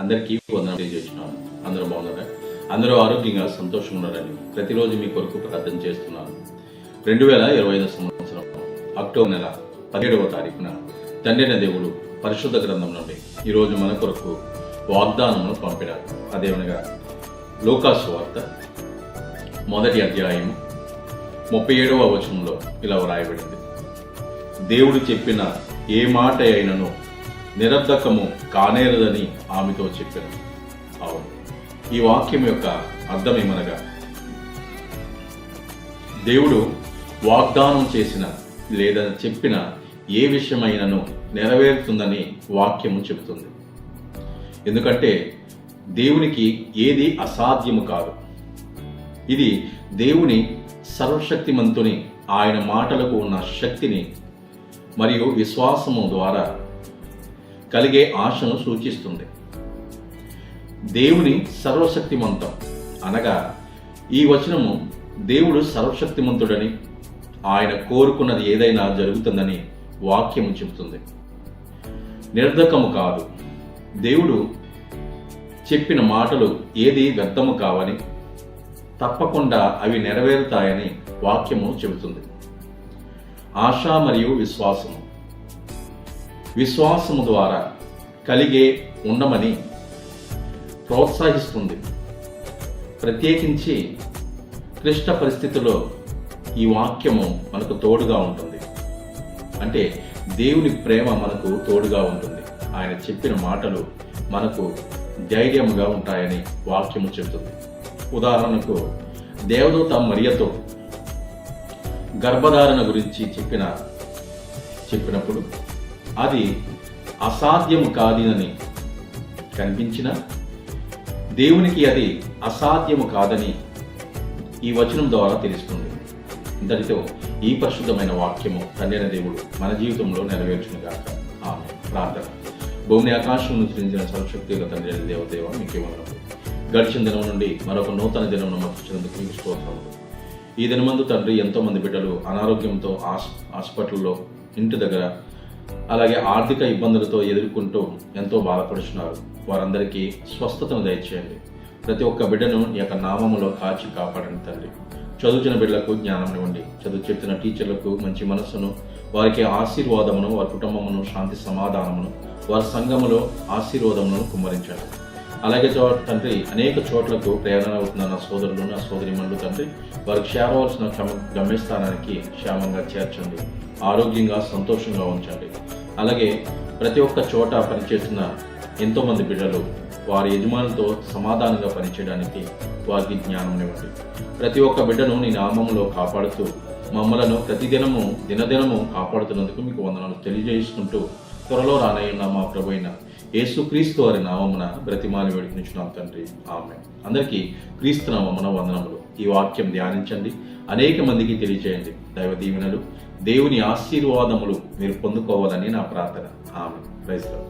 అందరికీ వందనాలు తెలియజేస్తున్నాను అందరూ బాగున్నారా? అందరూ ఆరోగ్యంగా సంతోషంగా ఉన్నారని ప్రతిరోజు మీ కొరకు ప్రార్థన చేస్తున్నాను. రెండు వేల ఇరవై ఐదు సంవత్సరం అక్టోబర్ నెల పదిహేడవ తారీఖున తండ్రిన దేవుడు పరిశుద్ధ గ్రంథం నుండి ఈరోజు మన కొరకు వాగ్దానమును పంపినారు. అదేమనగా లోకాసు వార్త మొదటి అధ్యాయం ముప్పై ఏడవ వచనంలో ఇలా వ్రాయబడింది. దేవుడు చెప్పిన ఏ మాట అయినను నిరర్ధకము కానేరదని ఆమెతో చెప్పాను అవును ఈ వాక్యం యొక్క అర్థం ఏమనగా దేవుడు వాగ్దానం చేసిన లేదా చెప్పిన ఏ విషయమైనను నెరవేరుతుందని వాక్యము చెబుతుంది. ఎందుకంటే దేవునికి ఏది అసాధ్యము కాదు. ఇది దేవుని సర్వశక్తిమంతుని ఆయన మాటలకు ఉన్న శక్తిని మరియు విశ్వాసము ద్వారా కలిగే ఆశను సూచిస్తుంది. దేవుని సర్వశక్తిమంతం అనగా ఈ వచనము దేవుడు సర్వశక్తిమంతుడని ఆయన కోరుకున్నది ఏదైనా జరుగుతుందని వాక్యము చెబుతుంది. నిర్ధకము కాదు. దేవుడు చెప్పిన మాటలు ఏది వ్యర్థము కావని తప్పకుండా అవి నెరవేరుతాయని వాక్యము చెబుతుంది. ఆశ మరియు విశ్వాసము. విశ్వాసము ద్వారా కలిగే ఉండమని ప్రోత్సహిస్తుంది. ప్రత్యేకించి క్లిష్ట పరిస్థితుల్లో ఈ వాక్యము మనకు తోడుగా ఉంటుంది. అంటే దేవుని ప్రేమ మనకు తోడుగా ఉంటుంది. ఆయన చెప్పిన మాటలు మనకు ధైర్యముగా ఉంటాయని వాక్యము చెబుతుంది. ఉదాహరణకు దేవదూత మరియతో గర్భధారణ గురించి చెప్పిన చెప్పినప్పుడు అది అసాధ్యము కాదినని కనిపించిన దేవునికి అది అసాధ్యము కాదని ఈ వచనం ద్వారా తెలుస్తుంది. ఇంతటితో ఈ పరిశుద్ధమైన వాక్యము తండ్రిన దేవుడు మన జీవితంలో నెరవేర్చునుగాక. ఆమె ప్రార్థన. భూమిని ఆకాశం సృజించిన సర్వశక్తి గల తండ్రి అయిన దేవదేవ మీకే వందనములు గడిచిన దినం నుండి మరొక నూతన దినం మర్చినందుకు మీకు స్తోత్రములు. ఈ దినమందు తండ్రి ఎంతో మంది బిడ్డలు అనారోగ్యంతో హాస్పిటల్లో ఇంటి దగ్గర అలాగే ఆర్థిక ఇబ్బందులతో ఎదుర్కొంటూ ఎంతో బాధపడుచున్నారు. వారందరికీ స్వస్థతను దయచేయండి. ప్రతి ఒక్క బిడ్డను ఈ యొక్క నామములో కాచి కాపాడండి తండ్రి. చదువుచిన బిడ్డలకు జ్ఞానం ఇవ్వండి. చదువు చెప్తున్న టీచర్లకు మంచి మనస్సును వారికి ఆశీర్వాదమును వారి కుటుంబమును శాంతి సమాధానమును వారి సంఘములో ఆశీర్వాదమును కుమ్మరించండి. అలాగే తండ్రి అనేక చోట్లకు ప్రేరణ అవుతున్న నా సోదరులు నా సోదరి మండలు తండ్రి వారికి చేరవలసిన గమ్యస్థానానికి క్షేమంగా చేర్చండి. ఆరోగ్యంగా సంతోషంగా ఉంచండి. అలాగే ప్రతి ఒక్క చోట పనిచేస్తున్న ఎంతోమంది బిడ్డలు వారి యజమానులతో సమాధానంగా పనిచేయడానికి వారికి జ్ఞానం ఇవ్వండి. ప్రతి ఒక్క బిడ్డను నీ నామంలో కాపాడుతూ మమ్మలను ప్రతిదినము దినదినము కాపాడుతున్నందుకు మీకు వందనాలు తెలియజేసుకుంటూ త్వరలో రానయ్యున్న మా ప్రభు యేసుక్రీస్తు వారి నామమున బ్రతిమాని వేడుకునిచున్నాం తండ్రి. ఆమె అందరికీ క్రీస్తు నామమున వందనములు. ఈ వాక్యం ధ్యానించండి. అనేక మందికి తెలియజేయండి దైవ దీవెనలు దేవుని ఆశీర్వాదములు మీరు పొందుకోవాలని నా ప్రార్థన. ఆమె ప్రైజ్లో